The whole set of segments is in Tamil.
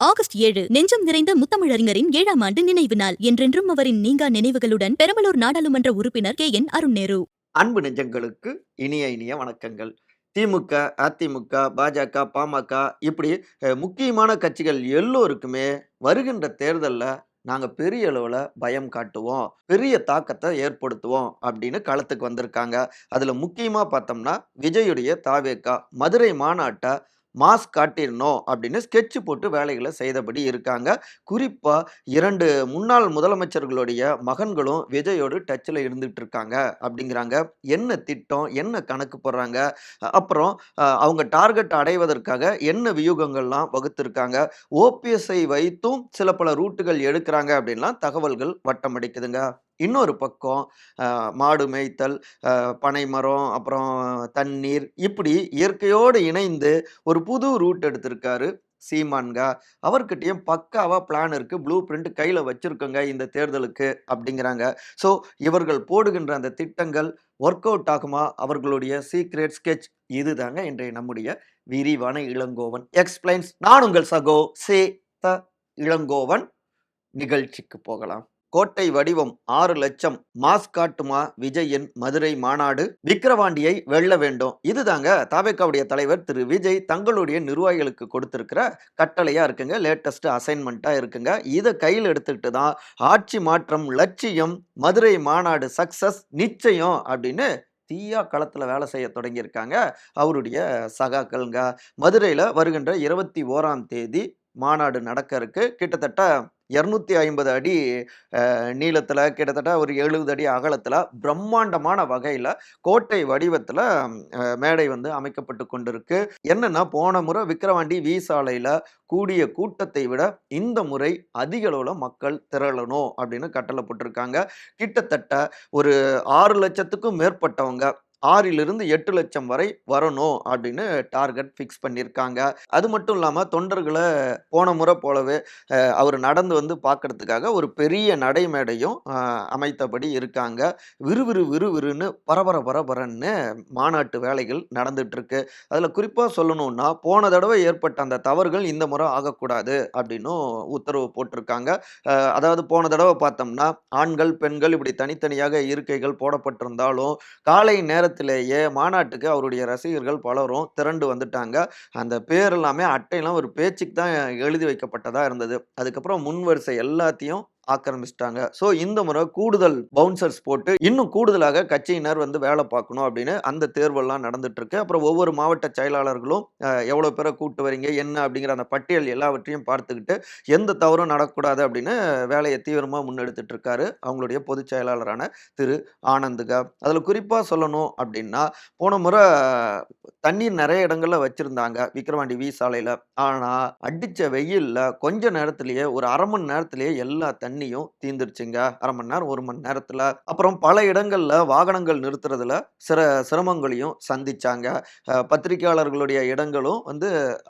ஆகஸ்ட் ஏழு நெஞ்சம் நிறைந்த முத்தமிழறிஞரின் ஏழாம் ஆண்டு நினைவு நாள். என்றென்றும் அவரின் நீங்கா நினைவுகளுடன் பெரம்பலூர் நாடாளுமன்ற உறுப்பினர் கே என் அருண் நேரு அன்பு நெஞ்சங்களுக்கு இனிய இனிய வணக்கங்கள். திமுக அதிமுக பாஜக பாமக இப்படி முக்கியமான கட்சிகள் எல்லோருக்குமே வருகின்ற தேர்தலில் நாங்கள் பெரிய அளவில் பயம் காட்டுவோம். பெரிய தாக்கத்தை ஏற்படுத்துவோம் அப்படின்னு களத்துக்கு வந்திருக்காங்க. அதில் முக்கியமாக பார்த்தோம்னா விஜயுடைய தாவேக்கா மதுரை மாநாட்டை மாஸ்க் காட்டிடணும் அப்படின்னு ஸ்கெட்ச் போட்டு வேலைகளை செய்தபடி இருக்காங்க. குறிப்பாக இரண்டு முன்னாள் முதலமைச்சர்களுடைய மகன்களும் விஜயோடு டச்சில் இருந்துகிட்டு இருக்காங்க அப்படிங்கிறாங்க. என்ன திட்டம் என்ன கணக்கு போடுறாங்க? அப்புறம் அவங்க டார்கெட் அடைவதற்காக என்ன வியூகங்கள்லாம் வகுத்திருக்காங்க? ஓபிஎஸ்ஐ வைத்தும் சில பல ரூட்டுகள் எடுக்கிறாங்க அப்படின்லாம் தகவல்கள் வட்டமடிக்குதுங்க. இன்னொரு பக்கம் மாடு மேய்த்தல் பனை மரம் அப்புறம் தண்ணீர் இப்படி இயற்கையோடு இணைந்து ஒரு புது ரூட் எடுத்திருக்காரு சீமான்கா. அவர்கிட்டயும் பக்காவாக பிளான் இருக்குது ப்ளூ பிரிண்ட் கையில் வச்சுருக்கோங்க இந்த தேர்தலுக்கு அப்படிங்கிறாங்க. ஸோ இவர்கள் போடுகின்ற அந்த திட்டங்கள் ஒர்க் அவுட் ஆகுமா? அவர்களுடைய சீக்ரெட் ஸ்கெட்ச் இதுதாங்க இன்றைய நம்முடைய விரிவான இளங்கோவன் எக்ஸ்பிளைன்ஸ். நான் உங்கள் சகோ சே த இளங்கோவன். நிகழ்ச்சிக்கு போகலாம். கோட்டை வடிவம் ஆறு லட்சம். மாஸ் காட்டுமா விஜயின் மதுரை மாநாடு? விக்கிரவாண்டியை வெல்ல வேண்டும். இதுதாங்க தாபேக்காவுடைய தலைவர் திரு. விஜய் தங்களுடைய நிர்வாகிகளுக்கு கொடுத்திருக்கிற கட்டளையா இருக்குங்க. லேட்டஸ்ட் அசைன்மெண்ட்டா இருக்குங்க. இதை கையில் எடுத்துக்கிட்டு தான் ஆட்சி மாற்றம் லட்சியம் மதுரை மாநாடு சக்சஸ் நிச்சயம் அப்படின்னு தீயா களத்தில் வேலை செய்ய தொடங்கியிருக்காங்க அவருடைய சகாக்கள்ங்க. மதுரையில் வருகின்ற இருபத்தி ஓராம் தேதி மாநாடு நடக்க இருக்கு. கிட்டத்தட்ட இரநூத்தி ஐம்பது அடி நீளத்தில் கிட்டத்தட்ட ஒரு எழுபது அடி அகலத்தில் பிரம்மாண்டமான வகையில் கோட்டை வடிவத்தில் மேடை வந்து அமைக்கப்பட்டு கொண்டிருக்கு. என்னென்னா போன முறை விக்கிரவாண்டி வி சாலையில் கூடிய கூட்டத்தை விட இந்த முறை அதிக அளவில் மக்கள் திரளணும் அப்படின்னு கட்டளை போட்டிருக்காங்க கிட்டத்தட்ட ஒரு ஆறு லட்சத்துக்கும் மேற்பட்டவங்க ஆறிலிருந்து எட்டு லட்சம் வரை வரணும் அப்படின்னு டார்கெட் ஃபிக்ஸ் பண்ணியிருக்காங்க. அது மட்டும் இல்லாமல் தொண்டர்களை போன முறை போலவே அவர் நடந்து வந்து பார்க்கறதுக்காக ஒரு பெரிய நடைமேடையும் அமைத்தபடி இருக்காங்க. விறுவிறு விறுவிறுன்னு பரபர பரபரன்னு மாநாட்டு வேலைகள் நடந்துட்டுருக்கு. அதில் குறிப்பாக சொல்லணும்னா போன தடவை ஏற்பட்ட அந்த தவறுகள் இந்த முறை ஆகக்கூடாது அப்படின்னும் உத்தரவு போட்டிருக்காங்க. அதாவது போன தடவை பார்த்தோம்னா ஆண்கள் பெண்கள் இப்படி தனித்தனியாக இருக்கைகள் போடப்பட்டிருந்தாலும் காலை நேரத்திலேயே மாநாட்டுக்கு அவருடைய ரசிகர்கள் பலரும் திரண்டு வந்துட்டாங்க. அந்த பேர் எல்லாமே அட்டையெல்லாம் ஒரு பேச்சுக்கு தான் எழுதி வைக்கப்பட்டதாக இருந்தது. அதுக்கப்புறம் முன் வரிசை எல்லாத்தையும் ஆக்கிரமிச்சிட்டாங்க. ஸோ இந்த முறை கூடுதல் பவுன்சர்ஸ் போட்டு இன்னும் கூடுதலாக கட்சியினர் வந்து வேலை பார்க்கணும் அப்படின்னு அந்த தேர்வெல்லாம் நடந்துட்டு இருக்கு அப்புறம் ஒவ்வொரு மாவட்ட செயலாளர்களும் எவ்வளோ பேரை கூப்பிட்டு வரீங்க என்ன அப்படிங்கிற அந்த பட்டியல் எல்லாவற்றையும் பார்த்துக்கிட்டு எந்த தவறும் நடக்கக்கூடாது அப்படின்னு வேலையை தீவிரமாக முன்னெடுத்துட்டு இருக்காரு அவங்களுடைய பொதுச் செயலாளரான திரு ஆனந்துகா. அதில் குறிப்பாக சொல்லணும் அப்படின்னா போன முறை தண்ணீர் நிறைய இடங்களில் வச்சிருந்தாங்க விக்ரவாண்டி வி சாலையில். ஆனால் அடித்த வெயில்ல கொஞ்ச நேரத்திலேயே ஒரு அரை மணி நேரத்திலேயே எல்லா தண்ணி தண்ணியும் தீந்துருச்சுங்க. அரை மணி நேரம் ஒரு மணி நேரத்தில். அப்புறம் பல இடங்களில் வாகனங்கள் நிறுத்துறதுல சில சிரமங்களையும் சந்திச்சாங்க. பத்திரிகையாளர்களுடைய இடங்களும் வந்து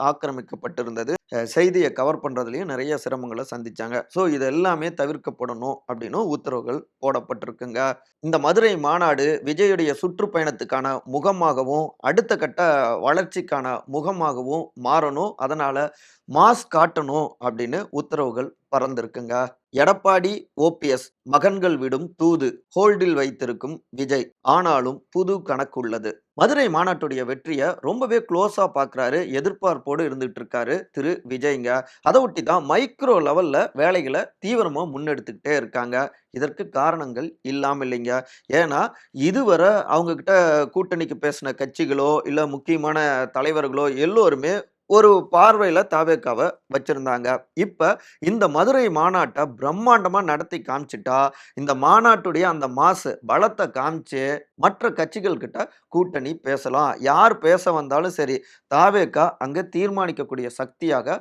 ஆக்கிரமிக்கப்பட்டிருந்தது. செய்தியை கவர் பண்ணுறதுலையும் நிறைய சிரமங்களை சந்திச்சாங்க. ஸோ இது எல்லாமே தவிர்க்கப்படணும் அப்படின்னு உத்தரவுகள் போடப்பட்டிருக்குங்க. இந்த மதுரை மாநாடு விஜயுடைய சுற்றுப்பயணத்துக்கான முகமாகவும் அடுத்த கட்ட வளர்ச்சிக்கான முகமாகவும் மாறணும். அதனால் மாஸ் காட்டணும் அப்படின்னு உத்தரவுகள் பறந்திருக்குங்க. எடப்பாடி ஓபிஎஸ் மகன்கள் விடும் தூது ஹோல்டில் வைத்திருக்கும் விஜய். ஆனாலும் புது கணக்கு உள்ளது மதுரை மாநாட்டுடைய வெற்றியை ரொம்பவே க்ளோஸா பார்க்கறாரு எதிர்பார்ப்போடு இருந்துட்டு இருக்காரு திரு விஜய்ங்க. அதை ஒட்டி தான் மைக்ரோ லெவல்ல வேலைகளை தீவிரமா முன்னெடுத்துக்கிட்டே இருக்காங்க. இதற்கு காரணங்கள் இல்லாம இல்லைங்க ஏன்னா இதுவரை அவங்க கிட்ட கூட்டணிக்கு பேசின கட்சிகளோ இல்ல முக்கியமான தலைவர்களோ எல்லோருமே ஒரு பார்வையில் தாவேக்காவை வச்சுருந்தாங்க. இப்போ இந்த மதுரை மாநாட்டை பிரம்மாண்டமாக நடத்தி காமிச்சிட்டா இந்த மாநாட்டுடைய அந்த மாசு பலத்தை காமிச்சு மற்ற கட்சிகள்கிட்ட கூட்டணி பேசலாம். யார் பேச வந்தாலும் சரி தாவேக்கா அங்கே தீர்மானிக்கக்கூடிய சக்தியாக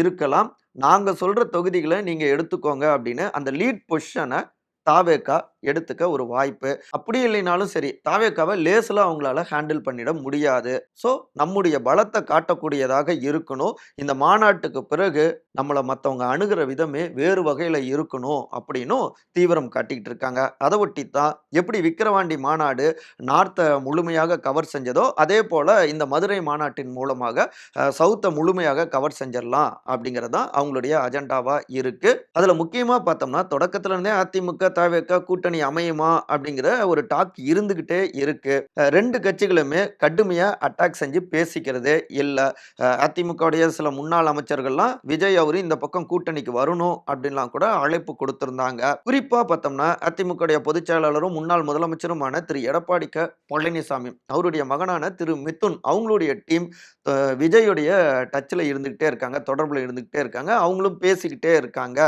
இருக்கலாம். நாங்கள் சொல்கிற தொகுதிகளை நீங்கள் எடுத்துக்கோங்க அப்படின்னு அந்த லீட் பொசிஷனை தாவேக்கா எடுத்துக்க ஒரு வாய்ப்பு. அப்படி இல்லைனாலும் சரி, தாவேக்காவை லேசில் அவங்களால ஹேண்டில் பண்ணிட முடியாது. ஸோ, நம்முடைய பலத்தை காட்டக்கூடியதாக இருக்கணும். இந்த மாநாட்டுக்கு பிறகு நம்மளை மற்றவங்க அணுகிற விதமே வேறு வகையில் இருக்கணும் அப்படின்னும் தீவிரம் காட்டிக்கிட்டு இருக்காங்க. அதை ஒட்டி தான் எப்படி விக்கிரவாண்டி மாநாடு நார்த்தை முழுமையாக கவர் செஞ்சதோ, அதே போல் இந்த மதுரை மாநாட்டின் மூலமாக சவுத்தை முழுமையாக கவர் செஞ்சிடலாம் அப்படிங்கிறது தான் அவங்களுடைய அஜெண்டாவாக இருக்குது அதில் முக்கியமாக பார்த்தோம்னா, தொடக்கத்துலேருந்தே அதிமுக, தவேக கூட்டணி அமையுமா அப்படிங்கிற ஒரு டாக் இருந்துகிட்டே இருக்கு. ரெண்டு கட்சிகளுமே கடுமையா அட்டாக் செஞ்சு பேசிக்கிறது இல்ல. அதிமுகவுடைய சில முன்னாள் அமைச்சர்கள்லாம் விஜய் அவரு இந்த பக்கம் கூட்டணிக்கு வரணும் அப்படின்லாம் கூட அழைப்பு கொடுத்திருந்தாங்க குறிப்பா பார்த்தோம்னா, அதிமுகவுடைய பொதுச் செயலாளரும், முன்னாள் முதலமைச்சருமான திரு எடப்பாடி க. பழனிசாமி அவருடைய மகனான திரு மிதுன் அவங்களுடைய டீம் விஜயுடைய டச்சில் இருந்துக்கிட்டே இருக்காங்க. தொடர்பில் இருந்துக்கிட்டே இருக்காங்க. அவங்களும் பேசிக்கிட்டே இருக்காங்க.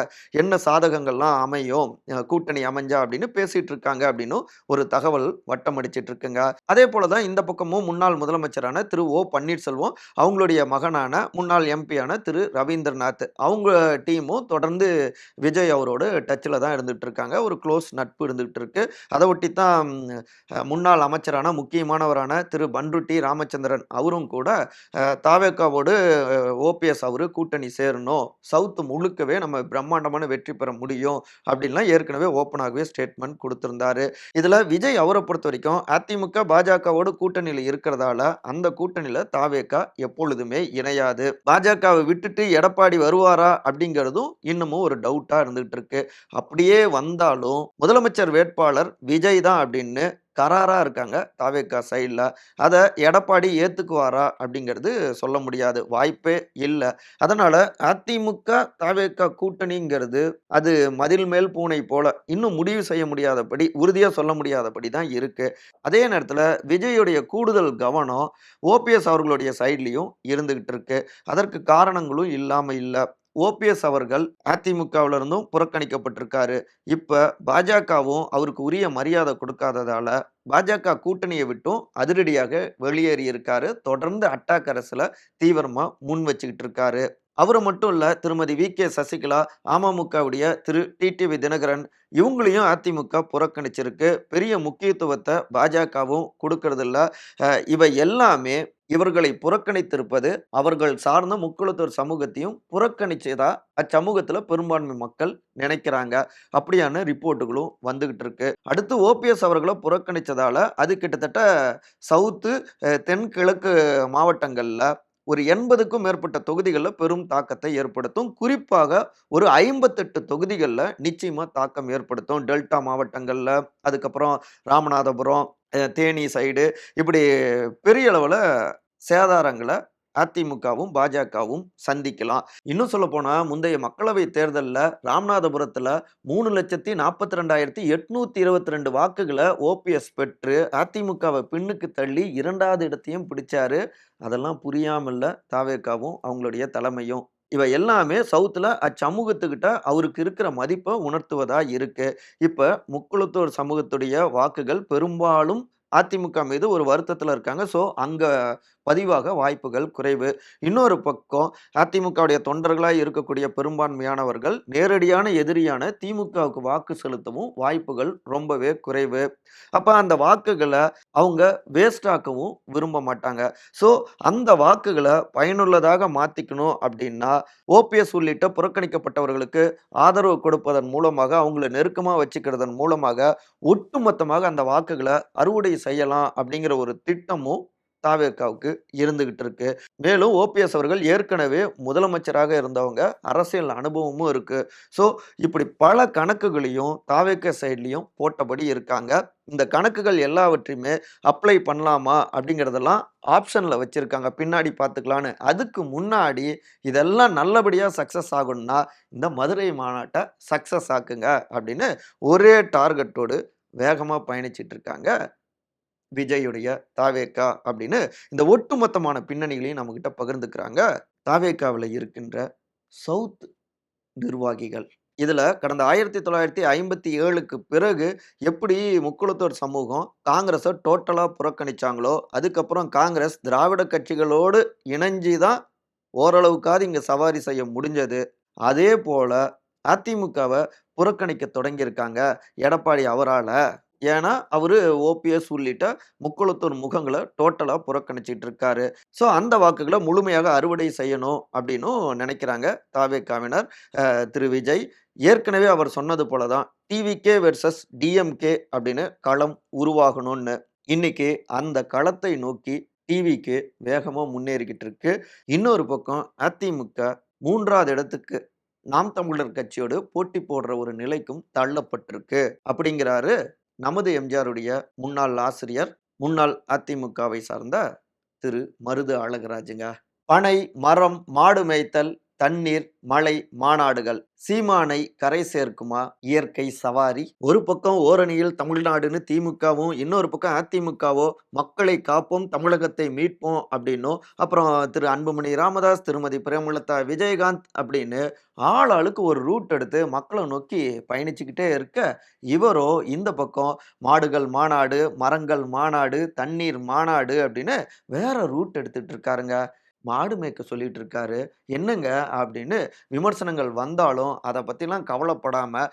என்ன சாதகங்கள்லாம் அமையும், கூட்டணி அமைஞ்சா அப்படின்னு பேசிகிட்டு இருக்காங்க அப்படின்னும் ஒரு தகவல் வட்டம் அடிச்சிட்டு இருக்குங்க. அதே போல தான் இந்த பக்கமும் முன்னாள் முதலமைச்சரான திரு ஓ. பன்னீர்செல்வம், அவங்களுடைய மகனான முன்னாள் எம்பியான திரு ரவீந்திரநாத் அவங்க டீமும் தொடர்ந்து விஜய் அவரோட டச்சில் தான் இருந்துகிட்டு இருக்காங்க. ஒரு க்ளோஸ் நட்பு இருந்துகிட்டு இருக்கு. அதை ஒட்டி தான் முன்னாள் அமைச்சரான முக்கியமானவரான திரு பண்ருட்டி ராமச்சந்திரன் அவரும் கூட தாவேக்காவோடு ஓபிஎஸ் அவரு கூட்டணி சேரணும். சவுத்து முழுக்கவே நம்ம பிரம்மாண்டமான வெற்றி பெற முடியும் அப்படின்லாம் ஏற்கனவே ஓப்பனாகவே ஸ்டேட்மெண்ட் கொடுத்துருந்தாரு இதில் விஜய் அவரை பொறுத்த வரைக்கும் அதிமுக, பாஜகவோடு கூட்டணியில் இருக்கிறதால, அந்த கூட்டணியில் தாவேக்கா எப்பொழுதுமே இணையாது. பாஜகவை விட்டுட்டு எடப்பாடி வருவாரா அப்படிங்கிறதும் இன்னமும் ஒரு டவுட்டாக இருந்துகிட்டு இருக்கு. அப்படியே வந்தாலும் முதலமைச்சர் வேட்பாளர் விஜய் தான் அப்படின்னு கராராக இருக்காங்க. தாவேக்கா சைடில். அதை எடப்பாடி ஏற்றுக்குவாரா அப்படிங்கிறது சொல்ல முடியாது. வாய்ப்பே இல்லை. அதனால் அதிமுக, தாவேக்கா கூட்டணிங்கிறது அது மதில் மேல் பூனை போல இன்னும் முடிவு செய்ய முடியாதபடி, உறுதியாக சொல்ல முடியாதபடி தான் இருக்குது அதே நேரத்தில் விஜயுடைய கூடுதல் கவனம் ஓபிஎஸ் அவர்களுடைய சைட்லேயும் இருந்துகிட்டு இருக்கு. அதற்கு காரணங்களும் இல்லாமல் இல்லை. ஓபிஎஸ் அவர்கள் அதிமுகவில் இருந்தும் புறக்கணிக்கப்பட்டிருக்காரு. இப்போ பாஜகவும் அவருக்கு உரிய மரியாதை கொடுக்காததால, பாஜக கூட்டணியை விட்டும் அதிரடியாக வெளியேறி இருக்காரு. தொடர்ந்து அட்டாக் அரசில் தீவிரமாக முன் வச்சுக்கிட்டு இருக்காரு. அவரை மட்டும் இல்லை திருமதி வி. கே. சசிகலா, அமமுகவுடைய திரு டிடிவி தினகரன் இவங்களையும் அதிமுக புறக்கணிச்சிருக்கு. பெரிய முக்கியத்துவத்தை பாஜகவும் குடுக்கறதில்ல. இவை எல்லாமே இவர்களை புறக்கணித்திருப்பது, அவர்கள் சார்ந்த முக்குளத்தூர் சமூகத்தையும் புறக்கணிச்சதா அச்சமூகத்தில் பெரும்பான்மை மக்கள் நினைக்கிறாங்க. அப்படியான ரிப்போர்ட்டுகளும் வந்துகிட்டு இருக்கு. அடுத்து ஓபிஎஸ் அவர்களை புறக்கணிச்சதால, அது கிட்டத்தட்ட சவுத்து, தென்கிழக்கு மாவட்டங்களில் ஒரு 80க்கும் மேற்பட்ட தொகுதிகளில் பெரும் தாக்கத்தை ஏற்படுத்தும். குறிப்பாக ஒரு ஐம்பத்தெட்டு தொகுதிகளில் நிச்சயமாக தாக்கம் ஏற்படுத்தும். டெல்டா மாவட்டங்களில் அதுக்கப்புறம் ராமநாதபுரம், தேனி சைடு இப்படி பெரிய அளவில் சேதாரங்களை அதிமுகவும், பாஜகவும் சந்திக்கலாம். இன்னும் சொல்லப்போனா, முந்தைய மக்களவை தேர்தலில் ராமநாதபுரத்தில் மூணு லட்சத்தி நாற்பத்தி ரெண்டாயிரத்தி எட்நூற்றி இருபத்தி ரெண்டு வாக்குகளை ஓபிஎஸ் பெற்று அதிமுகவை பின்னுக்கு தள்ளி இரண்டாவது இடத்தையும் பிடிச்சாரு. அதெல்லாம் புரியாமல்ல தாவேக்காவும் அவங்களுடைய தலைமையும். இவை எல்லாமே சவுத்தில் அச்சமூகத்துக்கிட்ட அவருக்கு இருக்கிற மதிப்பை உணர்த்துவதா இருக்கு. இப்போ முக்குளத்தூர் சமூகத்துடைய வாக்குகள் பெரும்பாலும் அதிமுக மீது ஒரு வருத்தத்தில் இருக்காங்க. ஸோ, அங்கே பதிவாக வாய்ப்புகள் குறைவு. இன்னொரு பக்கம் அதிமுகவுடைய தொண்டர்களாக இருக்கக்கூடிய பெரும்பான்மையானவர்கள் நேரடியான எதிரியான திமுகவுக்கு வாக்கு செலுத்தவும் வாய்ப்புகள் ரொம்பவே குறைவு. அப்ப அந்த வாக்குகளை அவங்க வேஸ்டாக்கவும் விரும்ப மாட்டாங்க. ஸோ, அந்த வாக்குகளை பயனுள்ளதாக மாத்திக்கணும் அப்படின்னா, ஓபிஎஸ் உள்ளிட்ட புறக்கணிக்கப்பட்டவர்களுக்கு ஆதரவு கொடுப்பதன் மூலமாக, அவங்கள நெருக்கமா வச்சுக்கிறதன் மூலமாக, ஒட்டுமொத்தமாக அந்த வாக்குகளை அறுவடை செய்யலாம் அப்படிங்கிற ஒரு திட்டமும் தாவேக்காவுக்கு இருந்துகிட்டு இருக்கு. மேலும் ஓபிஎஸ் அவர்கள் ஏற்கனவே முதலமைச்சராக இருந்தவங்க. அரசியல் அனுபவமும் இருக்கு. ஸோ, இப்படி பல கணக்குகளையும் தாவேகா சைட்லையும் போட்டபடி இருக்காங்க. இந்த கணக்குகள் எல்லாவற்றையுமே அப்ளை பண்ணலாமா அப்படிங்கிறதெல்லாம் ஆப்ஷனில் வச்சுருக்காங்க பின்னாடி பார்த்துக்கலான்னு. அதுக்கு முன்னாடி இதெல்லாம் நல்லபடியாக சக்ஸஸ் ஆகணும்னா, இந்த மதுரை மாநாட்டை சக்ஸஸ் ஆக்குங்க அப்படின்னு ஒரே டார்கெட்டோடு வேகமாக பயணிச்சிட்டு இருக்காங்க. விஜயுடைய தாவேக்கா அப்படின்னு இந்த ஒட்டுமொத்தமான பின்னணிகளையும் நம்மக்கிட்ட பகிர்ந்துக்கிறாங்க. தாவேக்காவில் இருக்கின்ற சவுத் நிர்வாகிகள். இதில் கடந்த 1957க்கு பிறகு எப்படி முக்குளத்தூர் சமூகம் காங்கிரஸை டோட்டலாக புறக்கணிச்சாங்களோ, அதுக்கப்புறம் காங்கிரஸ் திராவிட கட்சிகளோடு இணைஞ்சி தான் ஓரளவுக்காவது இங்கே சவாரி செய்ய முடிஞ்சது. அதே போல் அதிமுகவை புறக்கணிக்க தொடங்கியிருக்காங்க எடப்பாடி அவரால் ஏன்னா, அவர் ஓபிஎஸ் உள்ளிட்ட முக்குளத்தூர் முகங்களை டோட்டலாக புறக்கணிச்சிட்டு இருக்காரு. ஸோ, அந்த வாக்குகளை முழுமையாக அறுவடை செய்யணும் அப்படின்னும் நினைக்கிறாங்க தாவேகாவினர். அ திரு விஜய். ஏற்கனவே அவர் சொன்னது போல தான் டிவிகே வெர்சஸ் டிஎம்கே அப்படின்னு களம் உருவாகணும்னு. இன்னைக்கு அந்த களத்தை நோக்கி டிவிக்கு வேகமாக முன்னேறிக்கிட்டு இருக்கு. இன்னொரு பக்கம் அதிமுக மூன்றாவது இடத்துக்கு நாம் தமிழர் கட்சியோடு போட்டி போடுற ஒரு நிலைக்கும் தள்ளப்பட்டிருக்கு. அப்படிங்கிறாரு நமது எம்ஜிஆருடைய முன்னாள் ஆசிரியர், முன்னாள் அதிமுகவை சார்ந்த திரு மருது அழகுராஜுங்க. பனை, மரம், மாடு மேய்த்தல், தண்ணீர், மழை, மாநாடுகள். சீமானை கரை சேர்க்குமா இயற்கை சவாரி? ஒரு பக்கம் ஓரணியில் தமிழ்நாடுன்னு திமுகவும், இன்னொரு பக்கம் அதிமுகவோ மக்களை காப்போம், தமிழகத்தை மீட்போம் அப்படின்னும் அப்புறம் திரு அன்புமணி ராமதாஸ், திருமதி பிரேமலதா விஜயகாந்த் அப்படின்னு ஆள் ஆளுக்கு ஒரு ரூட் எடுத்து மக்களை நோக்கி பயணிச்சுக்கிட்டே இருக்க, இவரோ இந்த பக்கம் மாடுகள் மாநாடு, மரங்கள் மாநாடு, தண்ணீர் மாநாடு அப்படின்னு வேற ரூட் எடுத்துட்டு இருக்காருங்க. மாடு மேய்க்க சொல்லிட்டு இருக்காரு. என்னங்க அப்படின்னு விமர்சனங்கள் வந்தாலும், அதை பற்றிலாம் கவலைப்படாமல்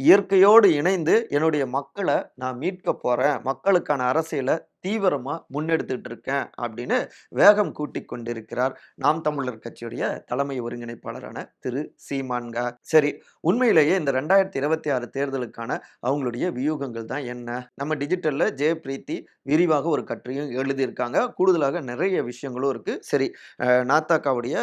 இயற்கையோடு இணைந்து என்னுடைய மக்களை நான் மீட்க போகிறேன் மக்களுக்கான அரசியலை தீவிரமாக முன்னெடுத்துட்டு இருக்கேன் அப்படின்னு வேகம் கூட்டிக் கொண்டிருக்கிறார். நாம் தமிழர் கட்சியுடைய தலைமை ஒருங்கிணைப்பாளரான திரு சீமான்கா சரி, உண்மையிலேயே இந்த 2026 தேர்தலுக்கான அவங்களுடைய வியூகங்கள் தான் என்ன? நம்ம டிஜிட்டலில் ஜெய பிரீத்தி விரிவாக ஒரு கட்டுரையும் எழுதியிருக்காங்க. கூடுதலாக நிறைய விஷயங்களும் இருக்கு. சரி, நாத்தாக்காவுடைய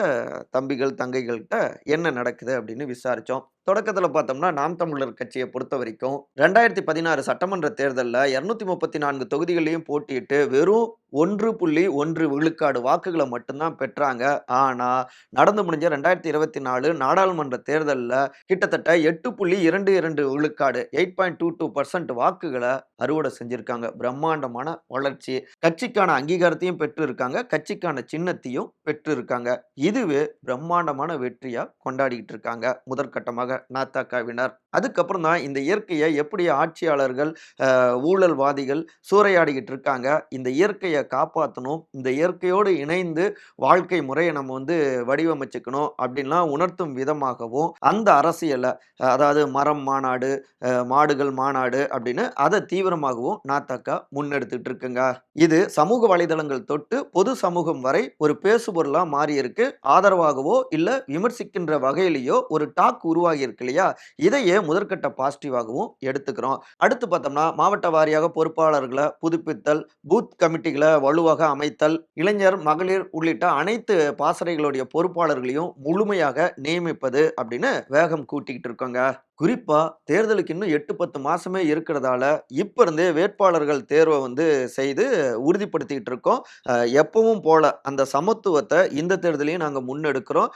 தம்பிகள், தங்கைகள்கிட்ட என்ன நடக்குது அப்படின்னு விசாரிச்சோம். தொடக்கத்தில் பார்த்தோம்னா, நாம் தமிழர் கட்சியை பொறுத்த வரைக்கும் ரெண்டாயிரத்தி பதினாறு சட்டமன்ற தேர்தலில் இரநூத்தி முப்பத்தி நான்கு தொகுதிகளையும் போட்டு போட்டியிட்டு வெறும் 1.1 விழுக்காடு வாக்குகளை மட்டும்தான் பெற்றாங்க. ஆனா, நடந்து முடிஞ்ச 2024 நாடாளுமன்ற தேர்தலில் கிட்டத்தட்ட 8.22 விழுக்காடு eight point two two percent வாக்குகளை அறுவடை செஞ்சிருக்காங்க. பிரம்மாண்டமான வளர்ச்சி. கட்சிக்கான அங்கீகாரத்தையும் பெற்று இருக்காங்க கட்சிக்கான சின்னத்தையும் பெற்றிருக்காங்க. இதுவே பிரம்மாண்டமான வெற்றியா கொண்டாடிக்கிட்டு இருக்காங்க. முதற்கட்டமாக நாத்தாக்காவினர். அதுக்கப்புறம் தான் இந்த இயற்கையை எப்படி ஆட்சியாளர்கள், ஊழல்வாதிகள் சூறையாடிக்கிட்டு இருக்காங்க. இந்த இயற்கையை காப்பாற்றணும் இந்த இயற்கையோடு இணைந்து வாழ்க்கை முறையை நம்ம வந்து வடிவமைச்சுக்கணும் அப்படின்லாம் உணர்த்தும் விதமாகவும், அந்த அரசியலை அதாவது மரம் மாநாடு, மாடுகள் மாநாடு அப்படின்னு அதை தீவிரமாகவும் நாத்தாக்கா முன்னெடுத்துட்டு இருக்குங்க. இது சமூக வலைதளங்கள் தொட்டு பொது சமூகம் வரை ஒரு பேசுபொருளாக மாறியிருக்கு. ஆதரவாகவோ, இல்லை விமர்சிக்கின்ற வகையிலேயோ ஒரு டாக் உருவாகி இருக்கு இல்லையா? இதையே முதற்கட்ட பாசிட்டிவாகவும் எடுத்துக்கிறோம். அடுத்து பார்த்தோம்னா, மாவட்ட வாரியாக பொறுப்பாளர்களை புதுப்பித்தல், பூத் கமிட்டிகளை வலுவாக அமைத்தல், இளைஞர், மகளிர் உள்ளிட்ட அனைத்து பாசறைகளுடைய பொறுப்பாளர்களையும் முழுமையாக நியமிப்பது அப்படின்னு வேகம் கூட்டிக்கிட்டு இருக்கோங்க. குறிப்பாக தேர்தலுக்கு இன்னும் எட்டு பத்து மாதமே இருக்கிறதால, இப்போ இருந்தே வேட்பாளர்கள் தேர்வை வந்து செய்து உறுதிப்படுத்திக்கிட்டு இருக்கோம். எப்பவும் போல அந்த சமத்துவத்தை இந்த தேர்தலையும் நாங்கள் முன்னெடுக்கிறோம்.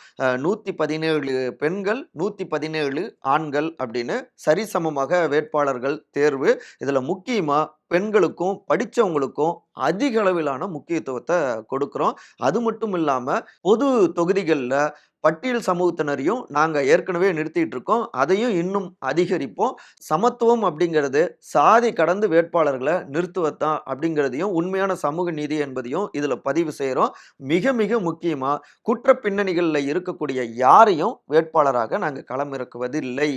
நூற்றி பதினேழு பெண்கள், 117 ஆண்கள் அப்படின்னு சரிசமமாக வேட்பாளர்கள் தேர்வு. இதில் முக்கியமாக பெண்களுக்கும், படித்தவங்களுக்கும் அதிக அளவிலான முக்கியத்துவத்தை கொடுக்குறோம் அது மட்டும் இல்லாமல் பொது தொகுதிகளில் பட்டியல் சமூகத்தினரையும் நாங்கள் ஏற்கனவே நிறுத்திட்டு இருக்கோம். அதையும் இன்னும் அதிகரிப்போம். சமத்துவம் அப்படிங்கிறது சாதி கடந்து வேட்பாளர்களை நிறுத்துவத்தான் அப்படிங்கிறதையும் உண்மையான சமூக நீதி என்பதையும் இதில் பதிவு செய்கிறோம் மிக மிக முக்கியமாக குற்ற பின்னணிகளில் இருக்கக்கூடிய யாரையும் வேட்பாளராக நாங்கள் களமிறக்குவதில்லை.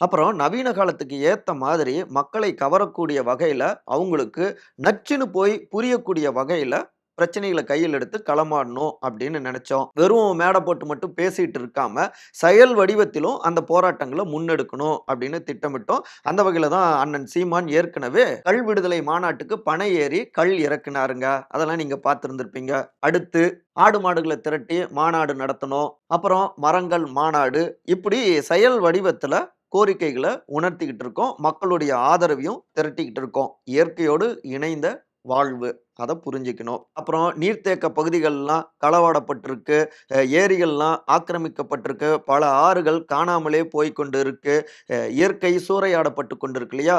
அப்புறம் நவீன காலத்துக்கு ஏற்ற மாதிரி மக்களை கவரக்கூடிய வகையில் அவங்களுக்கு நச்சுன்னு போய் புரியக்கூடிய வகையில் பிரச்சனைகளை கையில் எடுத்து களமாடணும் அப்படின்னு நினைச்சோம் வெறும் மேடை போட்டு மட்டும் பேசிட்டு இருக்காம, செயல் வடிவத்திலும் அந்த போராட்டங்களை முன்னெடுக்கணும் அப்படின்னு திட்டமிட்டோம். அந்த வகையில தான் அண்ணன் சீமான் ஏற்கனவே கல் விடுதலை மாநாட்டுக்கு பனை ஏறி கல் இறக்குனாருங்க. அதெல்லாம் நீங்க பார்த்துருந்துருப்பீங்க அடுத்து ஆடு மாடுகளை திரட்டி மாநாடு நடத்தணும். அப்புறம் மரங்கள் மாநாடு. இப்படி செயல் வடிவத்துல கோரிக்கைகளை உணர்த்திக்கிட்டு இருக்கோம். மக்களுடைய ஆதரவையும் திரட்டிக்கிட்டு இருக்கோம். இயற்கையோடு இணைந்த வாழ்வு. அதை புரிஞ்சுக்கணும். அப்புறம் நீர்த்தேக்க பகுதிகள்லாம் களவாடப்பட்டிருக்கு. ஏரிகள்லாம் ஆக்கிரமிக்கப்பட்டிருக்கு. பல ஆறுகள் காணாமலே போய் கொண்டு இருக்கு. இயற்கை சூறையாடப்பட்டு கொண்டிருக்கு இல்லையா?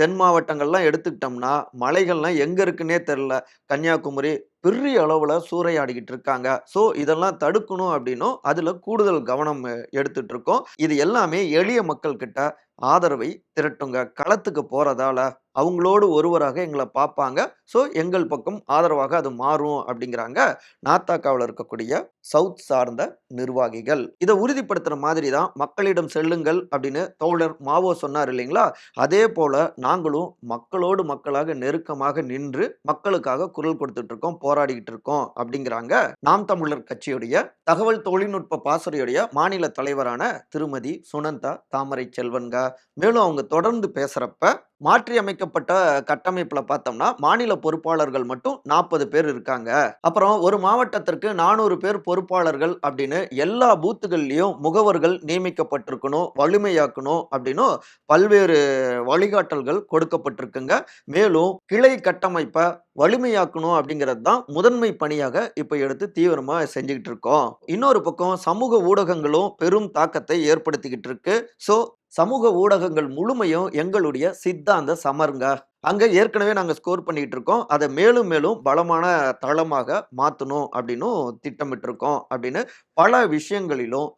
தென் மாவட்டங்கள்லாம் எடுத்துக்கிட்டோம்னா, மலைகள்லாம் எங்கே இருக்குன்னே தெரில கன்னியாகுமரி பெரிய அளவில் சூறையாடிக்கிட்டு இருக்காங்க. ஸோ, இதெல்லாம் தடுக்கணும் அப்படின்னும் அதில் கூடுதல் கவனம் எடுத்துட்டு இருக்கோம். இது எல்லாமே எளிய மக்கள்கிட்ட ஆதரவை திரட்டுங்க. களத்துக்கு போறதால அவங்களோடு ஒருவராக எங்களை பார்ப்பாங்க. ஸோ, எங்கள் பக்கம் ஆதரவாக அது மாறும் அப்படிங்கிறாங்க நாத்தாக்காவில் இருக்கக்கூடிய சவுத் சார்ந்த நிர்வாகிகள். இதை உறுதிப்படுத்துற மாதிரி தான் மக்களிடம் செல்லுங்கள் அப்படின்னு தோழர் மாவோ சொன்னார் இல்லைங்களா? அதே போல நாங்களும் மக்களோடு மக்களாக நெருக்கமாக நின்று மக்களுக்காக குரல் கொடுத்துட்டு இருக்கோம் போராடிக்கிட்டு இருக்கோம் அப்படிங்கிறாங்க நாம் தமிழர் கட்சியுடைய தகவல் தொழில்நுட்ப பாசறையுடைய மாநில தலைவரான திருமதி சுனந்தா தாமரை செல்வன்க மேலும் அவங்க தொடர்ந்து பேசுறப்ப மாற்றி அமைக்கப்பட்ட கட்டமைப்புல பார்த்தோம்னா மாநில பொறுப்பாளர்கள் மட்டும் நாற்பது பேர் இருக்காங்க. அப்புறம் ஒரு மாவட்டத்திற்கு நானூறு பேர் பொறுப்பாளர்கள் அப்படின்னு எல்லா பூத்துகள்லேயும் முகவர்கள் நியமிக்கப்பட்டிருக்கணும் வலிமையாக்கணும் அப்படின்னு பல்வேறு வழிகாட்டல்கள் கொடுக்கப்பட்டிருக்குங்க. மேலும் கிளை கட்டமைப்பை வலிமையாக்கணும் அப்படிங்கிறது தான் முதன்மை பணியாக இப்போ எடுத்து தீவிரமாக செஞ்சுக்கிட்டு இருக்கோம். இன்னொரு பக்கம் சமூக ஊடகங்களும் பெரும் தாக்கத்தை ஏற்படுத்திக்கிட்டு இருக்கு. ஸோ சமூக ஊடகங்கள் முழுமையும் எங்களுடைய சித்தாந்த சமருங்க. அங்கே ஏற்கனவே நாங்கள் ஸ்கோர் பண்ணிட்டு இருக்கோம். அதை மேலும் மேலும் பலமான தளமாக மாற்றணும் அப்படின்னும் திட்டமிட்டு இருக்கோம் அப்படின்னு பல விஷயங்களிலும்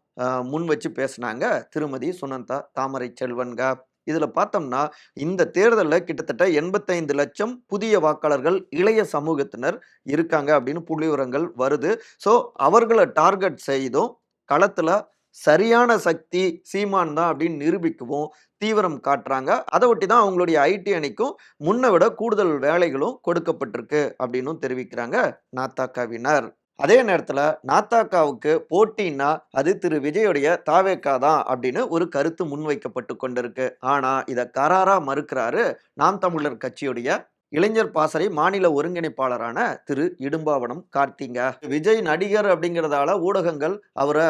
முன் வச்சு பேசினாங்க திருமதி சுனந்தா தாமரை செல்வன்க. இதில் பார்த்தோம்னா இந்த தேர்தலில் கிட்டத்தட்ட எண்பத்தைந்து லட்சம் புதிய வாக்காளர்கள் இளைய சமூகத்தினர் இருக்காங்க அப்படின்னு புள்ளிவரங்கள் வருது. ஸோ அவர்களை டார்கெட் செய்தும் களத்தில் சரியான சக்தி சீமான் தான் அப்படின்னு நிரூபிக்கவும் தீவிரம் காட்டுறாங்க. அதை ஒட்டி தான் அவங்களுடைய ஐடி அணிக்கும் முன்னை விட கூடுதல் வேலைகளும் கொடுக்கப்பட்டிருக்கு அப்படின்னும் தெரிவிக்கிறாங்க நாத்தாக்காவினர். அதே நேரத்தில் நாத்தாக்காவுக்கு போட்டின்னா அது திரு விஜயுடைய தாவேக்கா தான் அப்படின்னு ஒரு கருத்து முன்வைக்கப்பட்டு கொண்டிருக்கு. ஆனால் இதை கராராக மறுக்கிறாரு நாம் தமிழர் கட்சியுடைய இளைஞர் பாசறை மாநில ஒருங்கிணைப்பாளரான திரு இடும்பாவனம் கார்த்திங்க. விஜய் நடிகர் அப்படிங்கிறதால ஊடகங்கள் அவரை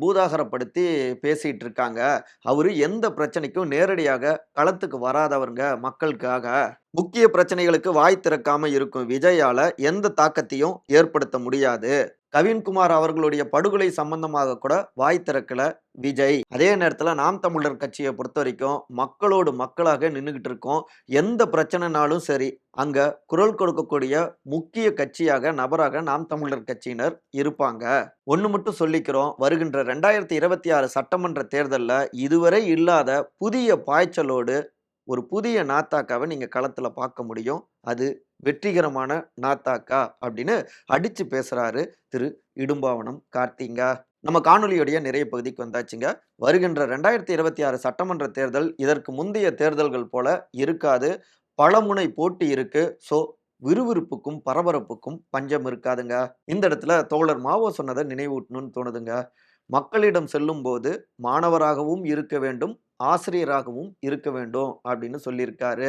பூதாகரப்படுத்தி பேசிட்டு இருக்காங்க அவரு எந்த பிரச்சனைக்கும் நேரடியாக களத்துக்கு வராதவருங்க மக்களுக்காக. முக்கிய பிரச்சனைகளுக்கு வாய் திறக்காம இருக்கும் விஜயால எந்த தாக்கத்தையும் ஏற்படுத்த முடியாது. கவின்குமார் அவர்களுடைய படுகொலை சம்பந்தமாக கூட வாய் திறக்கல விஜய். அதே நேரத்தில் நாம் தமிழர் கட்சியை பொறுத்த வரைக்கும் மக்களோடு மக்களாக நின்றுகிட்டு இருக்கோம். எந்த பிரச்சனைனாலும் சரி அங்க குரல் கொடுக்கக்கூடிய முக்கிய கட்சியாக நபராக நாம் தமிழர் கட்சியினர் இருப்பாங்க. ஒன்று மட்டும் சொல்லிக்கிறோம். வருகின்ற ரெண்டாயிரத்தி இருபத்தி ஆறு சட்டமன்ற தேர்தலில் இதுவரை இல்லாத புதிய பாய்ச்சலோடு ஒரு புதிய நாத்தாக்காவை நீங்கள் களத்தில் பார்க்க முடியும். அது வெற்றிகரமான நாத்தாக்கா அப்படின்னு அடித்து பேசுகிறாரு திரு இடும்பாவனம் கார்த்திங்கா நம்ம காணொலியுடைய நிறைய பகுதிக்கு வந்தாச்சுங்க. வருகின்ற ரெண்டாயிரத்தி இருபத்தி ஆறு சட்டமன்ற தேர்தல் இதற்கு முந்தைய தேர்தல்கள் போல இருக்காது. பலமுனை போட்டி இருக்கு. ஸோ விறுவிறுப்புக்கும் பரபரப்புக்கும் பஞ்சம் இருக்காதுங்க. இந்த இடத்துல தோழர் மாவோ சொன்னதை நினைவூட்டணும்னு தோணுதுங்க. மக்களிடம் செல்லும் போது மாணவராகவும் இருக்க வேண்டும் ஆசிரியராகவும் இருக்க வேண்டும் அப்படின்னு சொல்லியிருக்காரு.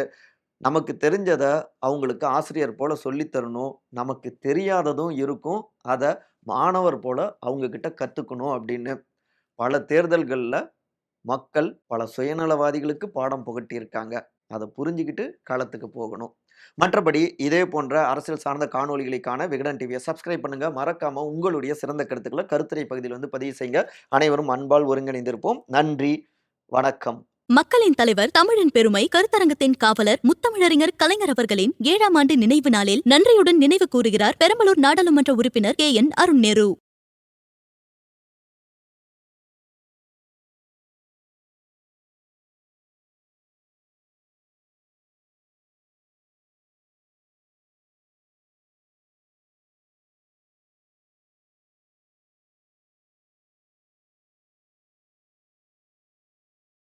நமக்கு தெரிஞ்சதை அவங்களுக்கு ஆசிரியர் போல் சொல்லித் தரணும். நமக்கு தெரியாததும் இருக்கும். அதை மாணவர் போல் அவங்க கற்றுக்கணும் அப்படின்னு. பல தேர்தல்களில் மக்கள் பல சுயநலவாதிகளுக்கு பாடம் புகட்டியிருக்காங்க. அதை புரிஞ்சுக்கிட்டு களத்துக்கு போகணும். மற்றபடி இதே போன்ற அரசியல் சார்ந்த காணொளிகளுக்கான விகடன் டிவியை சப்ஸ்கிரைப் பண்ணுங்க. மறக்காம உங்களுடைய சிறந்த கருத்துக்களை கருத்துரை பகுதியில் வந்து பதிவு செய்யுங்க. அனைவரும் அன்பால் ஒருங்கிணைந்திருப்போம். நன்றி. வணக்கம். மக்களின் தலைவர் தமிழின் பெருமை கருத்தரங்கத்தின் காவலர் முத்தமிழறிஞர் கலைஞர் அவர்களின் ஏழாம் ஆண்டு நினைவு நாளில் நன்றியுடன் நினைவு கூறுகிறார் பெரம்பலூர் நாடாளுமன்ற உறுப்பினர் கே என் அருண் நேரு.